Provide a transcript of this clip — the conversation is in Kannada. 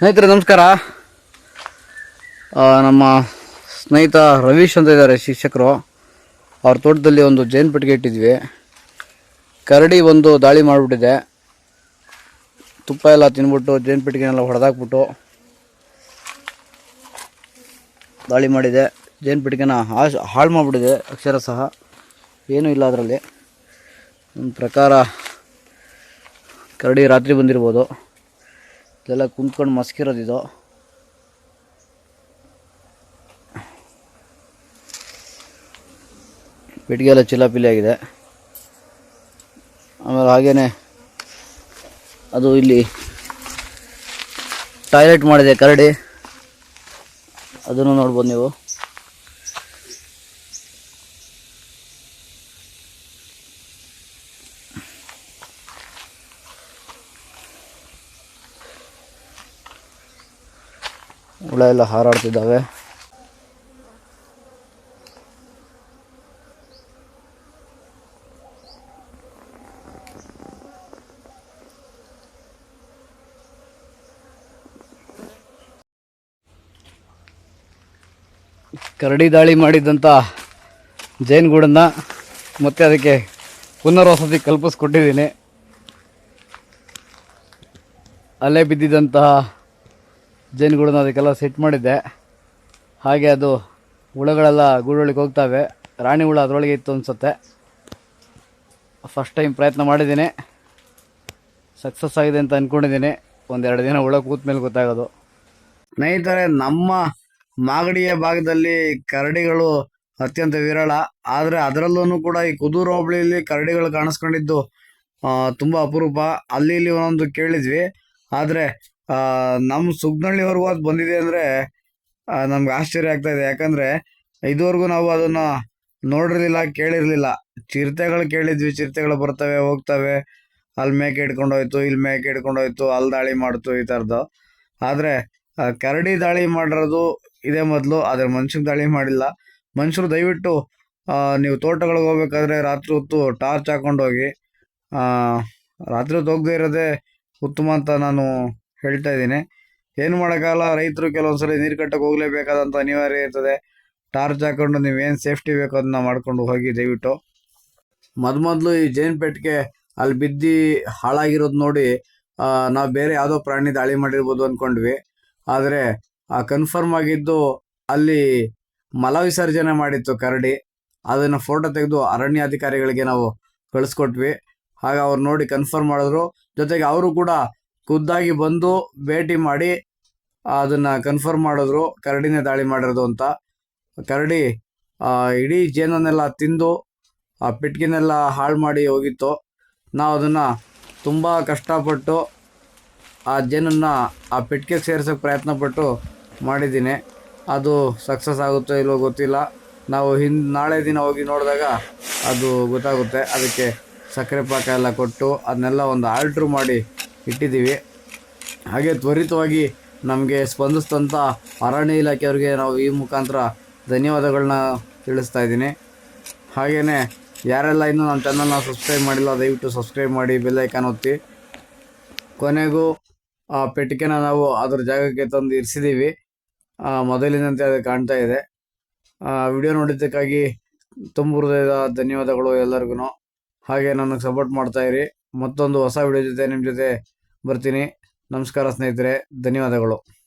ಸ್ನೇಹಿತರೆ, ನಮಸ್ಕಾರ. ನಮ್ಮ ಸ್ನೇಹಿತ ರವೀಶ್ ಅಂತ ಇದ್ದಾರೆ ಶಿಕ್ಷಕರು. ಅವ್ರ ತೋಟದಲ್ಲಿ ಒಂದು ಜೇನು ಪೆಟ್ಟಿಗೆ ಇಟ್ಟಿದ್ವಿ. ಕರಡಿ ಒಂದು ದಾಳಿ ಮಾಡಿಬಿಟ್ಟಿದೆ. ತುಪ್ಪ ಎಲ್ಲ ತಿನ್ಬಿಟ್ಟು ಜೇನು ಪೆಟ್ಟಿಗೆನೆಲ್ಲ ಹೊಡೆದಾಕ್ಬಿಟ್ಟು ದಾಳಿ ಮಾಡಿದೆ. ಜೇನು ಪೆಟ್ಟಿಗೆನ ಹಾಶ್ ಹಾಳು ಮಾಡಿಬಿಟ್ಟಿದೆ. ಅಕ್ಷರ ಸಹ ಏನೂ ಇಲ್ಲ ಅದರಲ್ಲಿ. ನನ್ನ ಪ್ರಕಾರ ಕರಡಿ ರಾತ್ರಿ ಬಂದಿರ್ಬೋದು. ಇದೆಲ್ಲ ಕುಂತ್ಕೊಂಡು ಮಸ್ಕಿರೋದಿದು ಪೆಟ್ಟಿಗೆ ಎಲ್ಲ ಚಿಲಾಪಿಲಿ ಆಗಿದೆ. ಆಮೇಲೆ ಹಾಗೇ ಅದು ಇಲ್ಲಿ ಟಾಯ್ಲೆಟ್ ಮಾಡಿದೆ ಕರಡಿ. ಅದನ್ನು ನೋಡ್ಬೋದು ನೀವು. ಹುಳ ಎಲ್ಲ ಹಾರಾಡ್ತಿದ್ದಾವೆ. ಕರಡಿ ದಾಳಿ ಮಾಡಿದ್ದಂಥ ಜೈನ್ಗೂಡನ್ನು ಮತ್ತೆ ಅದಕ್ಕೆ ಪುನರ್ವಸತಿ ಕಲ್ಪಿಸ್ಕೊಟ್ಟಿದ್ದೀನಿ. ಅಲ್ಲೇ ಬಿದ್ದಿದ್ದಂತಹ ಜೇನುಗೂಡನ್ನ ಅದಕ್ಕೆಲ್ಲ ಸೆಟ್ ಮಾಡಿದ್ದೆ. ಹಾಗೆ ಅದು ಹುಳಗಳೆಲ್ಲ ಗೂಡೊಳಗೆ ಹೋಗ್ತವೆ. ರಾಣಿ ಹುಳ ಅದರೊಳಗೆ ಇತ್ತು ಅನಿಸುತ್ತೆ. ಫಸ್ಟ್ ಟೈಮ್ ಪ್ರಯತ್ನ ಮಾಡಿದ್ದೀನಿ. ಸಕ್ಸಸ್ ಆಗಿದೆ ಅಂತ ಅಂದ್ಕೊಂಡಿದ್ದೀನಿ ಒಂದೆರಡು ದಿನ ಹುಳ ಕೂತ ಮೇಲೆ ಗೊತ್ತಾಗೋದು. ಸ್ನೇಹಿತರೆ, ನಮ್ಮ ಮಾಗಡಿಯ ಭಾಗದಲ್ಲಿ ಕರಡಿಗಳು ಅತ್ಯಂತ ವಿರಳ. ಆದರೆ ಅದರಲ್ಲೂ ಕೂಡ ಈ ಕುದೂರು ಹೋಬಳಿಯಲ್ಲಿ ಕರಡಿಗಳು ಕಾಣಿಸ್ಕೊಂಡಿದ್ದು ತುಂಬ ಅಪರೂಪ. ಅಲ್ಲಿ ಇಲ್ಲಿ ಒಂದೊಂದು ಕೇಳಿದ್ವಿ. ಆದರೆ ನಮ್ಮ ಸುಗ್ನಳ್ಳಿವರೆಗೂ ಅದು ಬಂದಿದೆ ಅಂದರೆ ನಮ್ಗೆ ಆಶ್ಚರ್ಯ ಆಗ್ತಾ ಇದೆ. ಯಾಕಂದರೆ ಇದುವರೆಗೂ ನಾವು ಅದನ್ನು ನೋಡಿರಲಿಲ್ಲ ಕೇಳಿರಲಿಲ್ಲ. ಚಿರತೆಗಳು ಕೇಳಿದ್ವಿ ಚಿರತೆಗಳು ಬರ್ತವೆ ಹೋಗ್ತವೆ. ಅಲ್ಲಿ ಮೇಕೆ ಹಿಡ್ಕೊಂಡು ಹೋಯ್ತು ಇಲ್ಲಿ ಮೇಕೆ ಹಿಡ್ಕೊಂಡು ಹೋಯ್ತು ಅಲ್ಲಿ ದಾಳಿ ಮಾಡ್ತು ಈ ಥರದ್ದು ಆದರೆ ಕರಡಿ ದಾಳಿ ಮಾಡಿರೋದು ಇದೇ ಮೊದಲು ಆದರೆ ಮನುಷ್ಯನ ದಾಳಿ ಮಾಡಿಲ್ಲ. ಮನುಷ್ಯರು ದಯವಿಟ್ಟು ನೀವು ತೋಟಗಳಿಗೆ ಹೋಗ್ಬೇಕಾದ್ರೆ ರಾತ್ರಿ ಹೊತ್ತು ಟಾರ್ಚ್ ಹಾಕೊಂಡು ಹೋಗಿ ಆ, ರಾತ್ರಿ ಹೊತ್ತು ಹೋಗದೆ ಇರೋದೇ ಉತ್ತಮ ಅಂತ ನಾನು ಹೇಳ್ತಾ ಇದ್ದೀನಿ. ಏನು ಮಾಡೋಕ್ಕಾಗಲ್ಲ, ರೈತರು ಕೆಲವೊಂದ್ಸಲ ನೀರು ಕಟ್ಟಕ್ಕೆ ಹೋಗಲೇಬೇಕಾದಂಥ ಅನಿವಾರ್ಯ ಇರ್ತದೆ. ಟಾರ್ಚ್ ಹಾಕೊಂಡು ನೀವೇನು ಸೇಫ್ಟಿ ಬೇಕು ಅದನ್ನ ಮಾಡ್ಕೊಂಡು ಹೋಗಿ ದಯವಿಟ್ಟು. ಮೊದ್ ಮೊದಲು ಈ ಜೇನ್ ಪೆಟ್ಟಿಗೆ ಅಲ್ಲಿ ಬಿದ್ದು ಹಾಳಾಗಿರೋದು ನೋಡಿ ನಾವು ಬೇರೆ ಯಾವುದೋ ಪ್ರಾಣಿ ದಾಳಿ ಮಾಡಿರ್ಬೋದು ಅಂದ್ಕೊಂಡ್ವಿ ಆದರೆ, ಆ ಕನ್ಫರ್ಮ್ ಆಗಿದ್ದು ಅಲ್ಲಿ ಮಲ ವಿಸರ್ಜನೆ ಮಾಡಿತ್ತು ಕರಡಿ. ಅದನ್ನು ಫೋಟೋ ತೆಗೆದು ಅರಣ್ಯ ಅಧಿಕಾರಿಗಳಿಗೆ ನಾವು ಕಳಿಸ್ಕೊಟ್ವಿ. ಹಾಗೆ ಅವ್ರು ನೋಡಿ ಕನ್ಫರ್ಮ್ ಮಾಡಿದ್ರು. ಜೊತೆಗೆ ಅವರು ಕೂಡ ಖುದ್ದಾಗಿ ಬಂದು ಭೇಟಿ ಮಾಡಿ ಅದನ್ನ ಕನ್ಫರ್ಮ್ ಮಾಡಿದ್ರು, ಕರಡಿನೇ ದಾಳಿ ಮಾಡಿರೋದು ಅಂತ. ಕರಡಿ ಇಡೀ ಜೇನನ್ನೆಲ್ಲ ತಿಂದು, ಆ ಪೆಟ್ಟಿಗೆನೆಲ್ಲ ಹಾಳು ಮಾಡಿ ಹೋಗಿತ್ತು. ನಾವು ಅದನ್ನು ತುಂಬ ಕಷ್ಟಪಟ್ಟು ಆ ಜೇನನ್ನು ಆ ಸೇರ್ಸೋಕ್ಕೆ ಪ್ರಯತ್ನ ಪಟ್ಟು ಮಾಡಿದ್ದೀನಿ. ಅದು ಸಕ್ಸಸ್ ಆಗುತ್ತೋ ಇಲ್ವೋ ಗೊತ್ತಿಲ್ಲ. ನಾವು ಹಿಂದೆ, ನಾಳೆ ದಿನ ಹೋಗಿ ನೋಡಿದಾಗ ಅದು ಗೊತ್ತಾಗುತ್ತೆ. ಅದಕ್ಕೆ ಸಕ್ಕರೆ ಪಾಕ ಎಲ್ಲ ಕೊಟ್ಟು ಅದನ್ನೆಲ್ಲ ಒಂದು ಆಲ್ಟ್ರು ಮಾಡಿ ಇಟ್ಟಿದ್ದೀವಿ. ಹಾಗೆ ತ್ವರಿತವಾಗಿ ನಮಗೆ ಸ್ಪಂದಿಸಿದಂಥ ಅರಣ್ಯ ಇಲಾಖೆಯವರಿಗೆ ನಾವು ಈ ಮುಖಾಂತರ ಧನ್ಯವಾದಗಳನ್ನ ತಿಳಿಸ್ತಾ ಇದ್ದೀನಿ. ಹಾಗೆಯೇ ಯಾರೆಲ್ಲ ಇನ್ನೂ ನಮ್ಮ ಚಾನಲ್ನ ಸಬ್ಸ್ಕ್ರೈಬ್ ಮಾಡಿಲ್ಲ, ದಯವಿಟ್ಟು ಸಬ್ಸ್ಕ್ರೈಬ್ ಮಾಡಿ ಬೆಲ್ಲೈಕಾನ್ ಒತ್ತಿ. ಕೊನೆಗೂ ಆ ಪೆಟ್ಟಿಗೆನ ನಾವು ಅದರ ಜಾಗಕ್ಕೆ ತಂದು ಇರಿಸಿದ್ದೀವಿ ಮೊದಲಿನಂತೆ ಅದು ಕಾಣ್ತಾ ಇದೆ. ವಿಡಿಯೋ ನೋಡಿದ್ದಕ್ಕಾಗಿ ತುಂಬ ಹೃದಯದ ಧನ್ಯವಾದಗಳು ಎಲ್ಲರಿಗೂ. ಹಾಗೆ ನನಗೆ ಸಪೋರ್ಟ್ ಮಾಡ್ತಾಯಿರಿ ಮತ್ತೊಂದು ಹೊಸ ವಿಡಿಯೋ ಜೊತೆ ನಿಮ್ಮ ಜೊತೆ ಬರ್ತೀನಿ. ನಮಸ್ಕಾರ ಸ್ನೇಹಿತರೆ. ಧನ್ಯವಾದಗಳು.